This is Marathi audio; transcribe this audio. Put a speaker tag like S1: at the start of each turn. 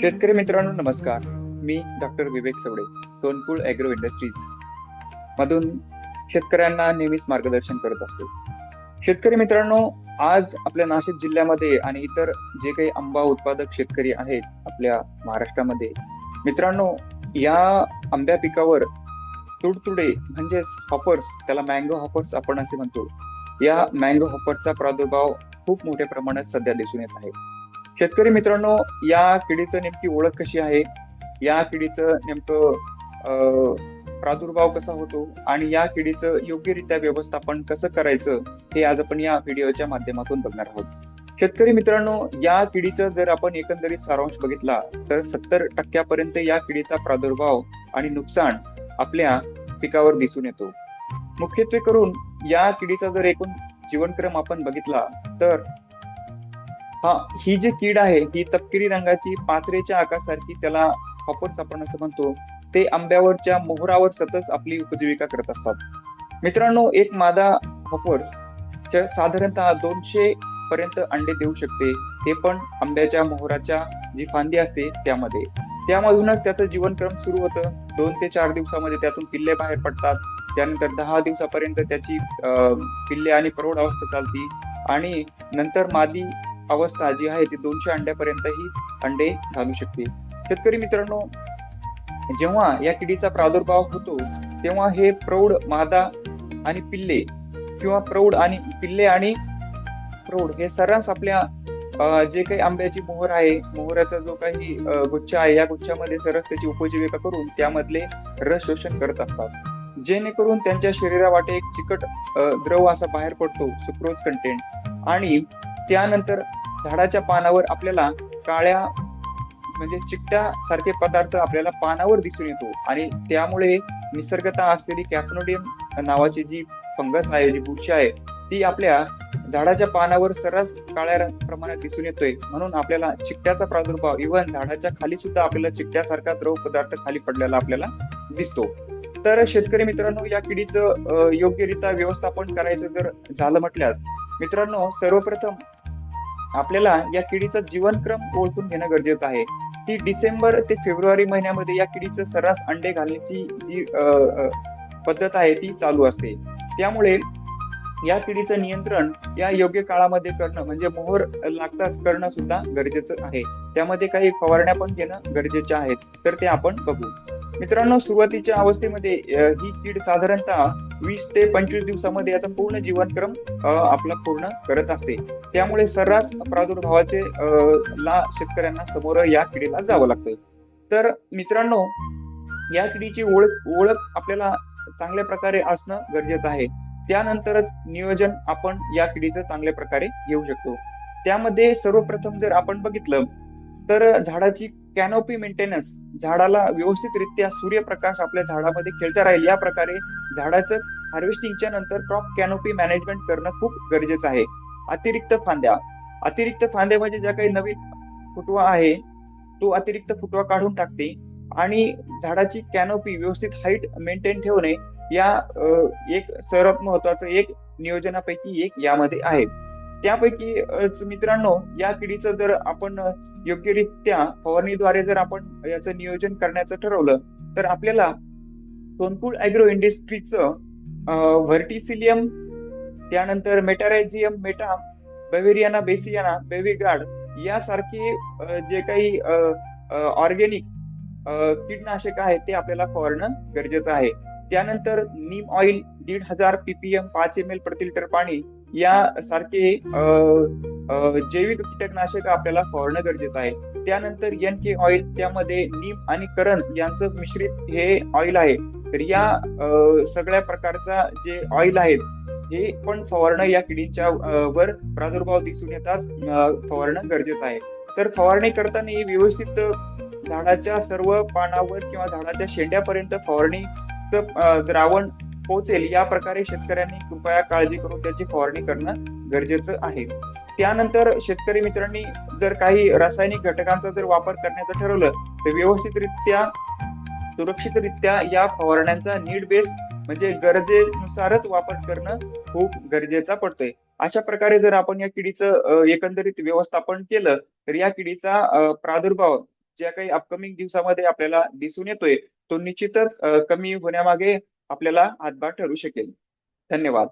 S1: शेतकरी मित्रांनो नमस्कार. मी doctor Vivek Savade Tonkul agro industries मधून शेतकऱ्यांना नेहमीच मार्गदर्शन करत असतो. शेतकरी मित्रांनो आज आपल्या नाशिक जिल्ह्यामध्ये आणि इतर जे काही आंबा उत्पादक शेतकरी आहेत आपल्या महाराष्ट्रामध्ये मित्रांनो या आंब्या पिकावर तुडतुडे म्हणजेच हॉपर्स त्याला मँगो हॉपर्स आपण असे म्हणतो. या मँगो हॉपरचा प्रादुर्भाव खूप मोठ्या प्रमाणात सध्या दिसून येत आहे. शेतकरी मित्रांनो या किडीचं नेमकी ओळख कशी आहे? या किडीचं नेमकं प्रादुर्भाव कसा होतो? आणि या किडीचं योग्यरित्या व्यवस्थापन कसं करायचं? हे आज आपण या व्हिडिओच्या माध्यमातून बघणार आहोत. शेतकरी मित्रांनो या किडीचं जर आपण एकंदरीत सारांश बघितला तर सत्तर टक्क्यापर्यंत या किडीचा प्रादुर्भाव आणि नुकसान आपल्या पिकावर दिसून येतो. मुख्यत्वे करून या किडीचा जर एकूण जीवनक्रम आपण बघितला तर हा ही जी कीड आहे ही तपकिरी रंगाची पाचरेच्या आकासारखी त्याला हॉपर्स आपण असं म्हणतो. ते आंब्यावरच्या मोहरावर सतत आपली उपजीविका करत असतात. मित्रांनो एक मादा हॉपर्स साधारणतः दोनशे पर्यंत अंडे देऊ शकते. ते पण आंब्याच्या मोहराच्या जी फांदी असते त्यामध्ये. त्यामधूनच त्याचं जीवनक्रम सुरू होतं. दोन ते चार दिवसामध्ये त्यातून पिल्ले बाहेर पडतात. त्यानंतर दहा दिवसापर्यंत त्याची अं, पिल्ले आणि प्रौढ अवस्था चालती. आणि नंतर मादी अवस्था जी आहे ती दोनशे अंड्यापर्यंत ही अंडे घालू शकते. शेतकरी मित्रांनो जेव्हा या किडीचा प्रादुर्भाव होतो तेव्हा हे प्रौढ मादा आणि पिल्ले किंवा प्रौढ आणि पिल्ले आणि प्रौढ हे सर्रास आपल्या जे काही आंब्याची मोहर आहे मोहराचा जो काही गुच्छ आहे या गुच्छामध्ये सरस त्याची उपजीविका करून त्यामधले रस शोषण करत असतात. जेणेकरून त्यांच्या शरीरावाटे एक चिकट द्रव असा बाहेर पडतो सुक्रोज कंटेंट आणि त्यानंतर झाडाच्या पानावर आपल्याला काळ्या म्हणजे चिकट्या सारखे पदार्थ आपल्याला पानावर दिसून येतो. आणि त्यामुळे निसर्गता असलेली कॅपनोडियम नावाची जी फंगस आहे जी बुरशी आहे ती आपल्या झाडाच्या पानावर सर्रास काळ्या रंग- प्रमाणात दिसून येतोय. म्हणून आपल्याला चिकट्याचा प्रादुर्भाव इव्हन झाडाच्या खाली सुद्धा आपल्याला चिकट्यासारखा द्रव पदार्थ खाली पडलेला आपल्याला दिसतो. तर शेतकरी मित्रांनो या किडीचं योग्यरित्या व्यवस्थापन करायचं जर झालं म्हटल्यास मित्रांनो सर्वप्रथम आपल्याला या किडीचा जीवनक्रम ओळखून घेणं गरजेचं आहे. ती डिसेंबर ते फेब्रुवारी महिन्यामध्ये या किडीचं सर्रास अंडे घालण्याची जी पद्धत आहे ती चालू असते. त्यामुळे या किडीचं नियंत्रण या योग्य काळामध्ये करणं म्हणजे मोहर लागताच करणं सुद्धा गरजेचं आहे. त्यामध्ये काही फवारण्या पण घेणं गरजेच्या आहेत. तर ते आपण बघू. मित्रांनो सुरुवातीच्या अवस्थेमध्ये ही कीड साधारणतः वीस ते पंचवीस दिवसामध्ये याचा पूर्ण जीवनक्रम आपला पूर्ण करत असते. त्यामुळे सर्रास प्रादुर्भावाचे ला शेतकऱ्यांना समोर या किडीला जावं लागतं तर मित्रांनो या किडीची ओळख ओळख आपल्याला चांगल्या प्रकारे असणं गरजेचं आहे. त्यानंतरच नियोजन आपण या किडीचं चांगल्या प्रकारे घेऊ शकतो. त्यामध्ये सर्वप्रथम जर आपण बघितलं तर झाडाची कॅनोपी मेंटेनन्स झाडाला व्यवस्थितरित्या सूर्यप्रकाश आपल्या झाडामध्ये खेळता राहील. या प्रकारे झाडाचं हार्वेस्टिंगच्या नंतर क्रॉप कॅनोपी मॅनेजमेंट करणं खूप गरजेचं आहे. अतिरिक्त फांद्या. अतिरिक्त फांद्या म्हणजे ज्या काही नवीन फुटवा आहे तो अतिरिक्त फुटवा काढून टाकते आणि झाडाची कॅनोपी व्यवस्थित हाईट मेंटेन ठेवणे या एक सर्वात महत्वाचं एक नियोजनापैकी एक यामध्ये आहे. त्यापैकी मित्रांनो या किडीचं जर आपण योग्यरित्या फवारणीद्वारे जर आपण याचं नियोजन करण्याचं ठरवलं तर आपल्याला सोनकुळ अॅग्रो इंडस्ट्रीचं व्हर्टिसिलियम त्यानंतर मेटारायझियम मेटा बेवेरियाना बेसियाना बेविगार्ड यासारखे जे काही ऑर्गेनिक कीटनाशक आहे ते आपल्याला फवारणं गरजेचं आहे. त्यानंतर नीम ऑइल दीड हजार पीपीएम पाच एम एल प्रति लिटर पाणी या सारखे जैविक कीटकनाशक आपल्याला फवारणं गरजेचं आहे. त्यानंतर एन के ऑइल त्यामध्ये नीम आणि करण यांचं मिश्रित हे ऑइल आहे. तर या सगळ्या प्रकारचा जे ऑइल आहेत हे पण फवारणं या किडीच्या वर प्रादुर्भाव दिसून येताच फवारणं गरजेचं आहे. तर फवारणी करताना ही व्यवस्थित झाडाच्या सर्व पानावर किंवा झाडाच्या शेंड्यापर्यंत फवारणी द्रावण पोहोचेल. या प्रकारे शेतकऱ्यांनी कृपया काळजी करून त्याची फवारणी करणं गरजेचं आहे. त्यानंतर शेतकरी मित्रांनी जर काही रासायनिक घटकांचा जर वापर करण्याचं ठरवलं तर व्यवस्थितरित्या सुरक्षितरित्या या फवारण्यांचा नीड बेस म्हणजे गरजेनुसारच वापर करणं खूप गरजेचा पडतोय. अशा प्रकारे जर आपण या किडीचं एकंदरीत व्यवस्थापन केलं तर या किडीचा प्रादुर्भाव ज्या काही अपकमिंग दिवसामध्ये आपल्याला दिसून येतोय तो निश्चितच कमी होण्यामागे आपल्याला हातभार ठरू शकेल. धन्यवाद.